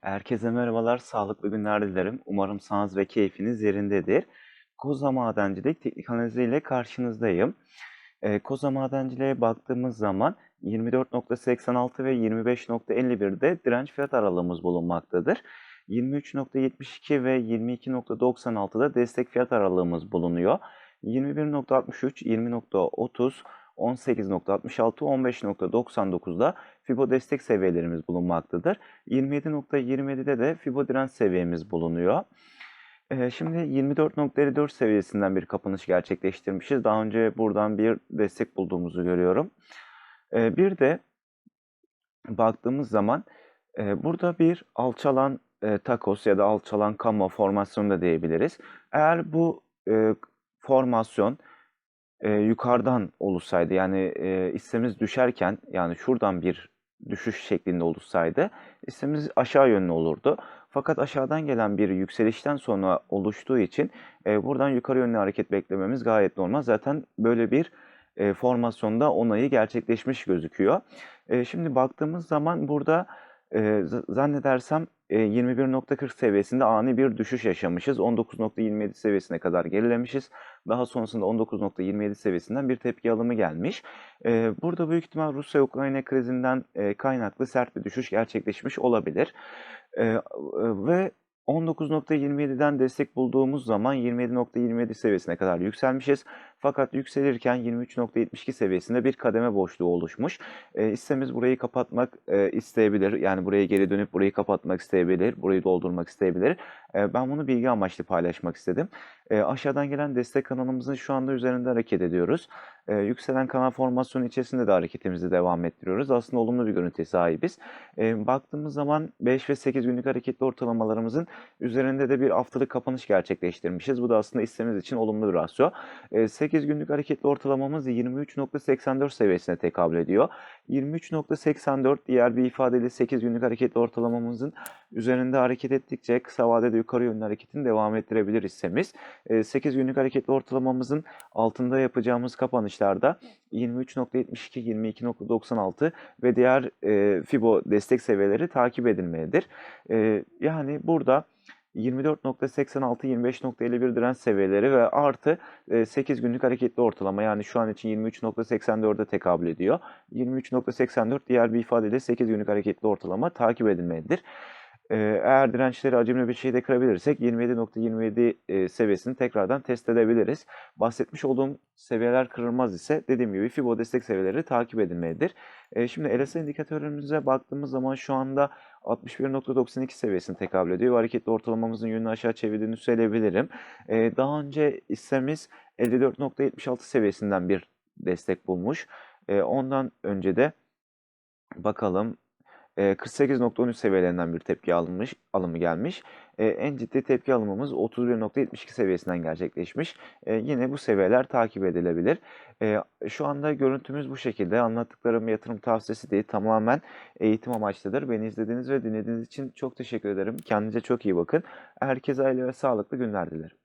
Herkese merhabalar, sağlıklı günler dilerim. Umarım sağlığınız ve keyfiniz yerindedir. Koza Madencilik teknik analizi ile karşınızdayım. Ee, Koza Madenciliğe baktığımız zaman 24.86 ve 25.51'de direnç fiyat aralığımız bulunmaktadır. 23.72 ve 22.96'da destek fiyat aralığımız bulunuyor. 21.63, 20.30, 18.66, 15.99'da Fibo destek seviyelerimiz bulunmaktadır. 27.27'de de Fibo direnç seviyemiz bulunuyor. Ee, Şimdi 24.54 seviyesinden bir kapanış gerçekleştirmişiz. Daha önce buradan bir destek bulduğumuzu görüyorum. Ee, Bir de baktığımız zaman e, burada bir alçalan e, takos ya da alçalan kama formasyonu da diyebiliriz. Eğer bu e, formasyon e, yukarıdan oluşsaydı yani e, hissemiz düşerken yani şuradan bir düşüş şeklinde oluşsaydı hissemiz aşağı yönlü olurdu. Fakat aşağıdan gelen bir yükselişten sonra oluştuğu için e, buradan yukarı yönlü hareket beklememiz gayet normal. Zaten böyle bir e, formasyonda onayı gerçekleşmiş gözüküyor. E, şimdi baktığımız zaman burada e, zannedersem 21.40 seviyesinde ani bir düşüş yaşamışız. 19.27 seviyesine kadar gerilemişiz. Daha sonrasında 19.27 seviyesinden bir tepki alımı gelmiş. E, burada büyük ihtimal Rusya-Ukrayna krizinden e, kaynaklı sert bir düşüş gerçekleşmiş olabilir. E, e, ve 19.27'den destek bulduğumuz zaman 27.27 seviyesine kadar yükselmişiz. Fakat yükselirken 23.72 seviyesinde bir kademe boşluğu oluşmuş. E, hissemiz burayı kapatmak e, isteyebilir. Yani buraya geri dönüp burayı kapatmak isteyebilir. Burayı doldurmak isteyebilir. E, ben bunu bilgi amaçlı paylaşmak istedim. E, aşağıdan gelen destek kanalımızın şu anda üzerinde hareket ediyoruz. E, yükselen kanal formasyonu içerisinde de hareketimizi devam ettiriyoruz. Aslında olumlu bir görüntüye sahibiz. E, baktığımız zaman 5 ve 8 günlük hareketli ortalamalarımızın üzerinde de bir haftalık kapanış gerçekleştirmişiz. Bu da aslında hissemiz için olumlu bir rasyo. E, 8 günlük hareketli ortalamamız 23.84 seviyesine tekabül ediyor. 23.84 diğer bir ifadeyle 8 günlük hareketli ortalamamızın üzerinde hareket ettikçe kısa vadede yukarı yönlü hareketini devam ettirebilir hissemiz. E, 8 günlük hareketli ortalamamızın altında yapacağımız kapanışlarda 23.72, 22.96 ve diğer e, Fibo destek seviyeleri takip edilmelidir. E, yani burada 24.86, 25.51 direnç seviyeleri ve artı e, 8 günlük hareketli ortalama yani şu an için 23.84'e tekabül ediyor. 23.84 diğer bir ifadeyle 8 günlük hareketli ortalama takip edilmelidir. E, Eğer dirençleri acımlı bir şekilde kırabilirsek 27.27 e, seviyesini tekrardan test edebiliriz. Bahsetmiş olduğum seviyeler kırılmaz ise dediğim gibi Fibo destek seviyeleri takip edilmelidir. E, Şimdi RSI indikatörümüze baktığımız zaman şu anda 61.92 seviyesini tekabül ediyor. Hareketli ortalamamızın yönünü aşağı çevirdiğini söyleyebilirim. E, Daha önce hissemiz 54.76 seviyesinden bir destek bulmuş. Ondan önce de bakalım 48.13 seviyelerinden bir tepki alınmış, alımı gelmiş. E, en ciddi tepki alımımız 31.72 seviyesinden gerçekleşmiş. E, yine bu seviyeler takip edilebilir. Şu anda görüntümüz bu şekilde. Anlattıklarım yatırım tavsiyesi değil, tamamen eğitim amaçlıdır. Beni izlediğiniz ve dinlediğiniz için çok teşekkür ederim. Kendinize çok iyi bakın. Herkese aile ve sağlıklı günler dilerim.